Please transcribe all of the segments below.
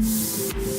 Mm-hmm.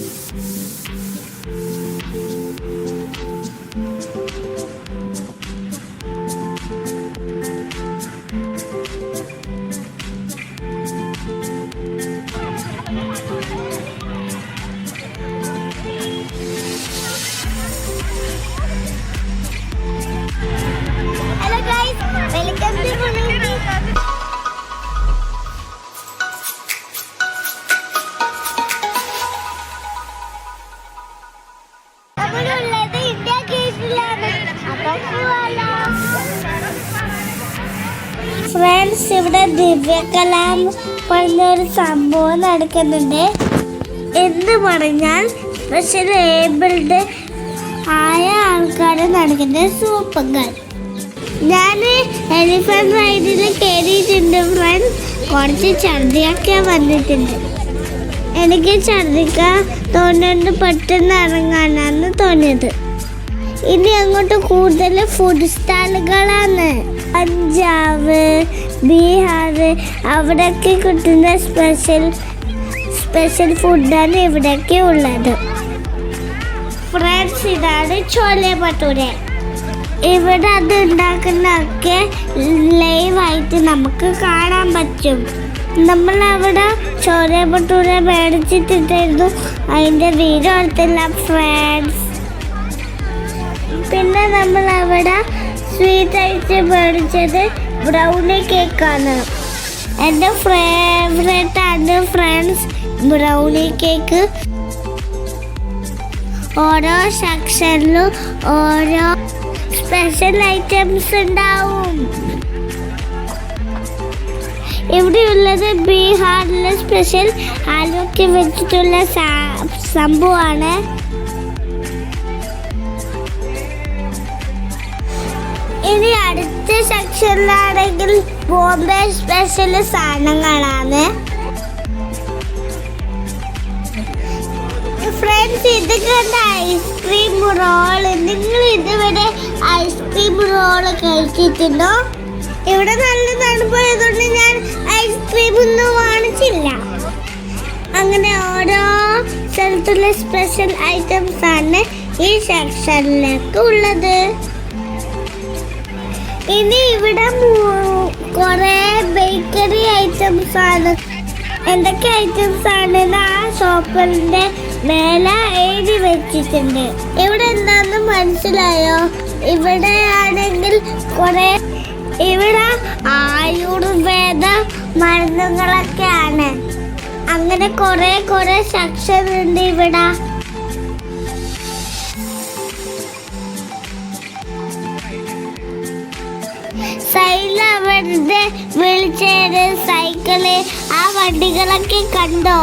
Friends ഇവിടെ ദിവ്യകലാം പറഞ്ഞൊരു സംഭവം നടക്കുന്നുണ്ട്. എന്ന് പറഞ്ഞാൽ സ്പെഷ്യൽ ഏബിൾഡ് ആയ ആൾക്കാർ നടക്കുന്ന സൂപ്പുകൾ ഞാൻ എലിഫന്റ് റൈഡിൽ കയറിയിട്ടുണ്ട് ഫ്രണ്ട്സ് കുറച്ച് ഛർദിയൊക്കെ വന്നിട്ടുണ്ട്. എനിക്ക് ഛർദിക്കാൻ തോന്നുന്നത് പെട്ടെന്ന് ഇറങ്ങാനാണ് തോന്നിയത്. ഇനി അങ്ങോട്ട് കൂടുതൽ ഫുഡ് സ്റ്റാളുകളാണ് പഞ്ചാബ് ബീഹാർ അവിടെയൊക്കെ കിട്ടുന്ന സ്പെഷ്യൽ സ്പെഷ്യൽ ഫുഡാണ് ഇവിടെയൊക്കെ ഉള്ളത്. ഫ്രണ്ട്സ് ഇതാണ് ചോലെ ഭട്ടൂരെ. ഇവിടെ അത് ഉണ്ടാക്കുന്നതൊക്കെ ലൈവായിട്ട് നമുക്ക് കാണാൻ പറ്റും. നമ്മൾ അവിടെ ചോര ഭട്ടൂര മേടിച്ചിട്ടിട്ടായിരുന്നു അതിന്റെ വീഡിയോ എടുത്തില്ല ഫ്രണ്ട്സ് പിന്നെ നമ്മൾ അവിടെ സ്വീറ്റ് ആയിട്ട് മേടിച്ചത് ബ്രൗണി കേക്കാണ് എന്റെ ഫേവറേറ്റ് ആണ് ഫ്രണ്ട്സ് ബ്രൗണി കേക്ക് ഓരോ സെക്ഷനിലും ഓരോ സ്പെഷ്യൽ ഐറ്റംസ് ഉണ്ടാവും. ഇവിടെയുള്ളത് ബീഹാറിലെ സ്പെഷ്യൽ ആലുവയ്ക്ക് വെച്ചിട്ടുള്ള സംഭവമാണ്. അടുത്ത സെക്ഷനിലാണെങ്കിൽ ബോംബെ സ്പെഷ്യൽ സാധനങ്ങളാണ് ഫ്രണ്ട്സ് ഇത് കണ്ട ഐസ്ക്രീം റോൾ നിങ്ങൾ ഇതുവരെ ഐസ്ക്രീം റോൾ കഴിച്ചിട്ടുണ്ടോ? ഇവിടെ നല്ല തണുപ്പായതുകൊണ്ട് ഞാൻ ഐസ്ക്രീം ഒന്നും വാങ്ങിച്ചില്ല. അങ്ങനെ ഓരോ സ്ഥലത്തുള്ള സ്പെഷ്യൽ ഐറ്റംസ് ആണ് ഈ സെക്ഷനിലേക്ക് ഉള്ളത്. ഇനി ഇവിടെ കുറെ ബേക്കറി ഐറ്റംസ് ആണ്. എന്തൊക്കെ ഐറ്റംസ് ആണെന്ന് ആ ഷോപ്പിന്റെ മേലെ എഴുതി വെച്ചിട്ടുണ്ട്. ഇവിടെ എന്താന്ന് മനസ്സിലായോ? ഇവിടെ ആണെങ്കിൽ കുറെ ഇവിടെ ആയുർവേദ മരുന്നുകളൊക്കെയാണ്. അങ്ങനെ കുറെ കുറെ സെക്ഷൻ ഉണ്ട് ഇവിടെ. സൈഡിൽ വിളിച്ചത് സൈക്കിൾ ആ വണ്ടികളൊക്കെ കണ്ടോ?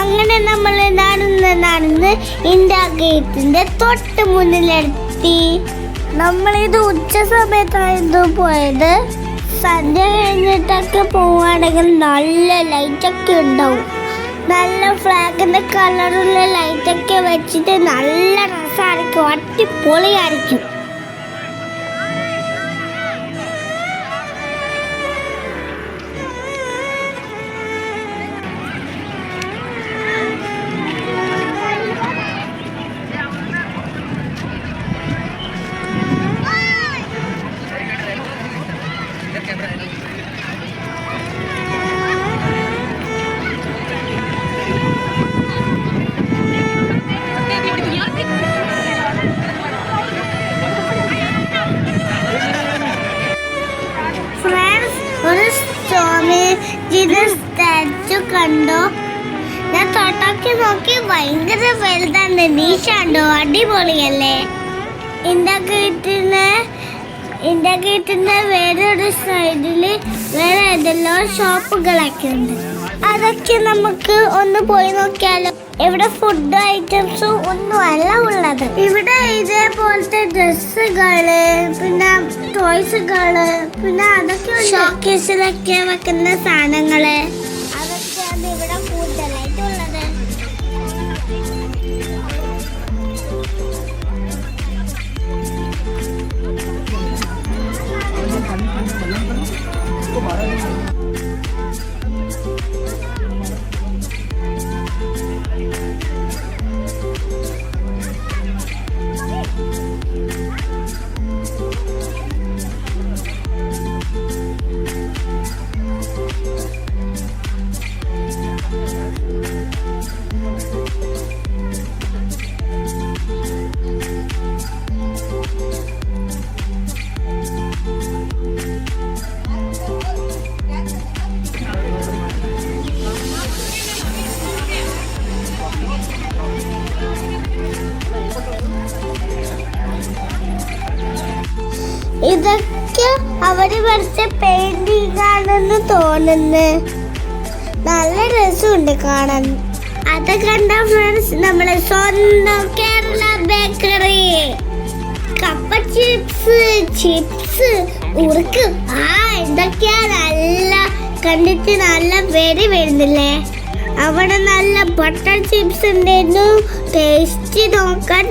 അങ്ങനെ നമ്മൾ നടന്ന് നടന്ന് ഇന്ത്യ ഗേറ്റിന്റെ തൊട്ട് മുന്നിലെത്തി. നമ്മളിത് ഉച്ച സമയത്തായിരുന്നു പോയത്. സന്ധ്യ കഴിഞ്ഞിട്ടൊക്കെ പോവുകയാണെങ്കിൽ നല്ല ലൈറ്റൊക്കെ ഉണ്ടാവും. നല്ല ഫ്ലാഗിന്റെ കളറുള്ള ലൈറ്റൊക്കെ വെച്ചിട്ട് നല്ല രസമായിരിക്കും അടിപൊളിയായിരിക്കും. വലുതാണ് നീശാണ്ടോ അടിപൊളിയല്ലേ? എന്താ കിട്ടുന്ന ഇന്ത്യ കിട്ടുന്ന വേറൊരു സൈഡിൽ വേറെ ഏതെല്ലാം ഷോപ്പുകളൊക്കെ ഉണ്ട്. അതൊക്കെ നമുക്ക് ഒന്ന് പോയി നോക്കിയാലോ. ഇവിടെ ഫുഡ് ഐറ്റംസും ഒന്നും അല്ല ഉള്ളത്. ഇവിടെ ഇതേപോലത്തെ ഡ്രസ്സുകൾ പിന്നെ ടോയ്സുകൾ പിന്നെ അതൊക്കെ ഷോക്കേസിലൊക്കെ വെക്കുന്ന സാധനങ്ങൾ. അവർ വരച്ച പെയിന്റിംഗ് ആണെന്ന് തോന്നുന്നു. നല്ല രസമുണ്ട് കാണാൻ. അത് കണ്ട ഫ്രണ്ട്സ് നമ്മളെ സ്വന്തം കേരള ബേക്കറി കപ്പ ചിപ്സ് ചിപ്സ് ഉറുക്ക് ആ എന്തൊക്കെയാ നല്ല കണ്ടിട്ട് നല്ല വെരി വരുന്നില്ലേ? അവിടെ നല്ല ബട്ടർ ചിപ്സ് ഉണ്ടായിരുന്നു ടേസ്റ്റ് നോക്കാൻ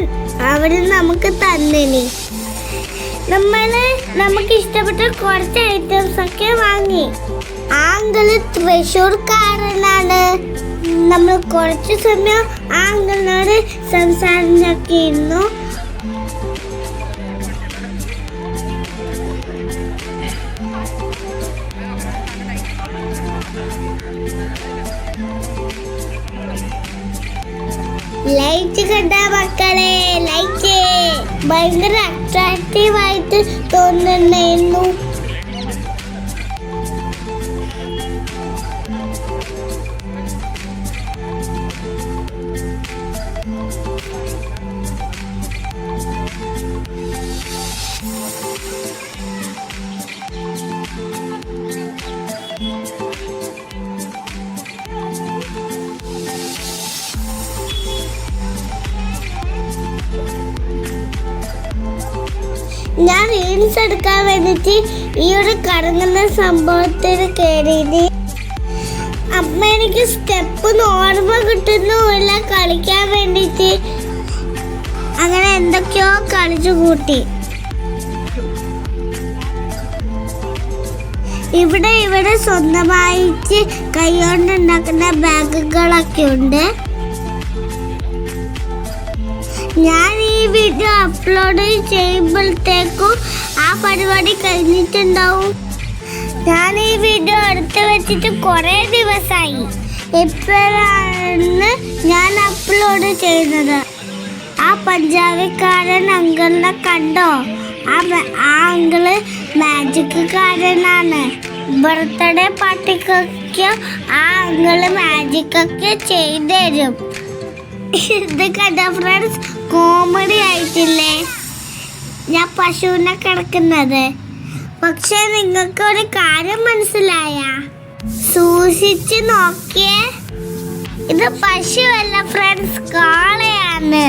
അവിടെ നമുക്ക് തന്നിനി. നമ്മൾ നമുക്ക് ഇഷ്ടപ്പെട്ട കുറച്ച് ഐറ്റംസ് ഒക്കെ വാങ്ങി. ആങ്കിൾ തൃശ്ശൂർക്കാരനാണ്. നമ്മൾ കുറച്ച് സമയം ആങ്കിളിനോട് സംസാരിച്ചൊക്കെയിരുന്നു ലൈറ്റ് കണ്ട മക്കളെ ലൈറ്റ് ഭയങ്കര അട്രാക്റ്റീവ് ആയിട്ട് തോന്നുന്നുണ്ടായിരുന്നു ഞാൻ റീൽസ് എടുക്കാൻ വേണ്ടിട്ട് ഈ ഒരു കറങ്ങുന്ന സംഭവത്തിൽ കയറിയത് അമ്മ എനിക്ക് സ്റ്റെപ്പ് ഓർമ്മ കിട്ടുന്നുമില്ല കളിക്കാൻ വേണ്ടിട്ട് അങ്ങനെ എന്തൊക്കെയോ കളിച്ചു കൂട്ടി. ഇവിടെ ഇവിടെ സ്വന്തമായിട്ട് കൈകൊണ്ട് ഉണ്ടാക്കുന്ന ബാഗുകളൊക്കെ ഉണ്ട്. ഞാൻ വീഡിയോ അപ്ലോഡ് ചെയ്യുമ്പോഴത്തേക്കും ആ പരിപാടി കഴിഞ്ഞിട്ടുണ്ടാവും. ഞാൻ ഈ വീഡിയോ എടുത്ത് വെച്ചിട്ട് കുറേ ദിവസമായി ഇപ്പോഴാണ് ഞാൻ അപ്ലോഡ് ചെയ്യുന്നത്. ആ പഞ്ചാബിക്കാരൻ അങ്കിളിനെ കണ്ടോ? ആ ആ അങ്കിൾ മാജിക്കാരനാണ് ബർത്ത്ഡേ പാർട്ടിക്കൊക്കെ ആ അങ്കിൾ മാജിക്കൊക്കെ ചെയ്തു തരും. ഇത് കണ്ട ഫ്രണ്ട്സ് കോമഡി ആയിട്ടില്ലേ? ഞാൻ പശുവിനെ കിടക്കുന്നത്. പക്ഷെ നിങ്ങൾക്ക് ഒരു കാര്യം മനസ്സിലായ? സൂക്ഷിച്ച് നോക്കിയേ. ഇത് പശുവല്ല ഫ്രണ്ട്സ് കാളയാണ്.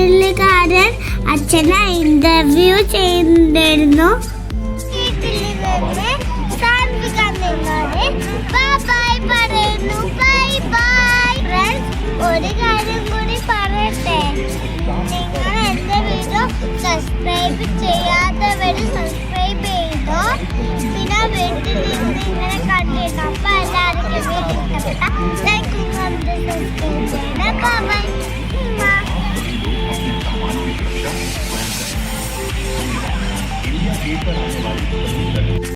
ചാനലുകാരൻ അച്ഛനെ ഇന്റർവ്യൂ ചെയ്യുന്നുണ്ടായിരുന്നു ഒരു കാര്യം കൂടി പറയട്ടെ. നിങ്ങൾ എന്റെ വീഡിയോ സബ്സ്ക്രൈബ് ചെയ്യാത്തവര് സബ്സ്ക്രൈബ് ചെയ്തോ. പിന്നെ വീട്ടിൽ നിന്ന് ഇങ്ങനെ കണ്ടിരുന്നു. അപ്പൊ എല്ലാവർക്കും ലൈക്കും സബ്സ്ക്രൈബ് ചെയ്യണം. Manu y Rasha, Juan Sánchez. India paper as well.